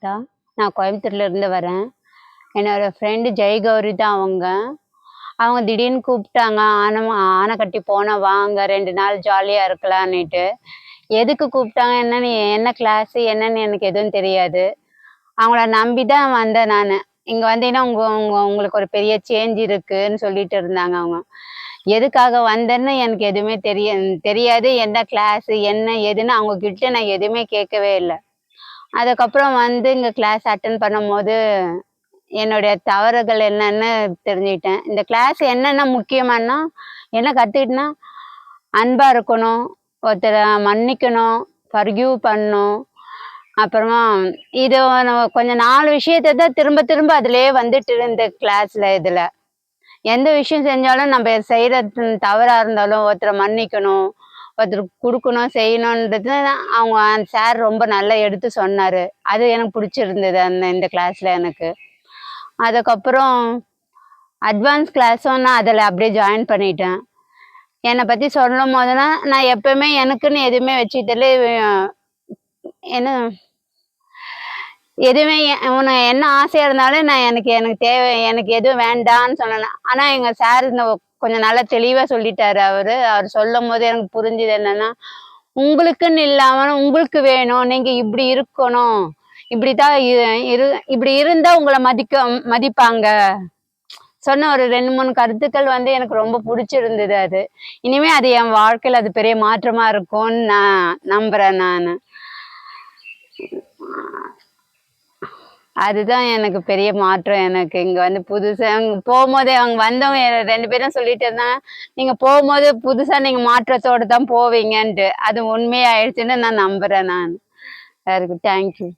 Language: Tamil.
அக்கா நான் கோயம்புத்தூர்ல இருந்து வரேன். என்னோட ஃப்ரெண்டு ஜெயகௌரி தான் அவங்க. அவங்க திடீர்னு கூப்பிட்டாங்க ஆனை ஆனை கட்டி போனால் வாங்க ரெண்டு நாள் ஜாலியாக இருக்கலான்னுட்டு எதுக்கு கூப்பிட்டாங்க? என்னன்னு என்ன கிளாஸு என்னன்னு எனக்கு எதுவும் தெரியாது. அவங்கள நம்பி தான் வந்தேன் நான். இங்கே வந்தீங்கன்னா உங்க உங்க உங்களுக்கு ஒரு பெரிய சேஞ்ச் இருக்குன்னு சொல்லிட்டு இருந்தாங்க அவங்க. எதுக்காக வந்தேன்னு எனக்கு எதுவுமே தெரிய தெரியாது. என்ன கிளாஸு என்ன ஏதுன்னு அவங்க கிட்ட நான் எதுவுமே கேட்கவே இல்லை. அதுக்கப்புறம் வந்து இங்கே கிளாஸ் அட்டன் பண்ணும்போது என்னுடைய தவறுகள் என்னன்னு தெரிஞ்சுக்கிட்டேன். இந்த கிளாஸ் என்னென்ன முக்கியமானா என்ன கற்றுக்கிட்டேன்னா அன்பாக இருக்கணும் ஒருத்தரை மன்னிக்கணும் ஃபர்கியூ பண்ணணும். அப்புறமா இது கொஞ்சம் நாலு விஷயத்தை தான் திரும்ப திரும்ப அதிலே வந்துட்டு இருந்த கிளாஸில் இதில். எந்த விஷயம் செஞ்சாலும் நம்ம செய்கிற தவறாக இருந்தாலும் ஒருத்தரை மன்னிக்கணும் ஒருத்தருக்கு கொடுக்கணும் செய்யணுன்றது அவங்க அந்த சார் ரொம்ப நல்லா எடுத்து சொன்னார். அது எனக்கு பிடிச்சிருந்தது அந்த இந்த கிளாஸில் எனக்கு. அதுக்கப்புறம் அட்வான்ஸ் கிளாஸும் நான் அதில் அப்படியே ஜாயின் பண்ணிட்டேன். என்னை பற்றி சொல்லும் போதுனா நான் எப்பவுமே எனக்குன்னு எதுவுமே வச்சுக்கிட்டாலே என்ன எதுவுமே உனக்கு என்ன ஆசையாக இருந்தாலும் நான் எனக்கு எனக்கு தேவை எனக்கு எதுவும் வேண்டாம்னு சொன்னேன் ஆனால் எங்கள் சார் இந்த கொஞ்சம் நல்லா தெளிவாக சொல்லிட்டாரு அவர். அவர் சொல்லும் போது எனக்கு புரிஞ்சுது என்னன்னா உங்களுக்குன்னு இல்லாமல் உங்களுக்கு வேணும். நீங்கள் இப்படி இருக்கணும். இப்படி தான் இரு இப்படி இருந்தால் உங்களை மதிக்க மதிப்பாங்க. சொன்ன ஒரு ரெண்டு மூணு கருத்துக்கள் வந்து எனக்கு ரொம்ப பிடிச்சிருந்தது அது. இனிமே அது என் வாழ்க்கையில் அது பெரிய மாற்றமா இருக்கும்னு நான் நம்புறேன் நான். அதுதான் எனக்கு பெரிய மாற்றம் எனக்கு. இங்க வந்து புதுசா அங்க போகும்போதே அவங்க வந்தவங்க ரெண்டு பேரும் சொல்லிட்டு இருந்தாங்க நீங்க போகும்போது புதுசா நீங்க மாற்றத்தோடு தான் போவீங்கன்ட்டு. அது உண்மையாயிடுச்சுன்னு நான் நம்புறேன் நான். அதுக்கு தேங்க்யூ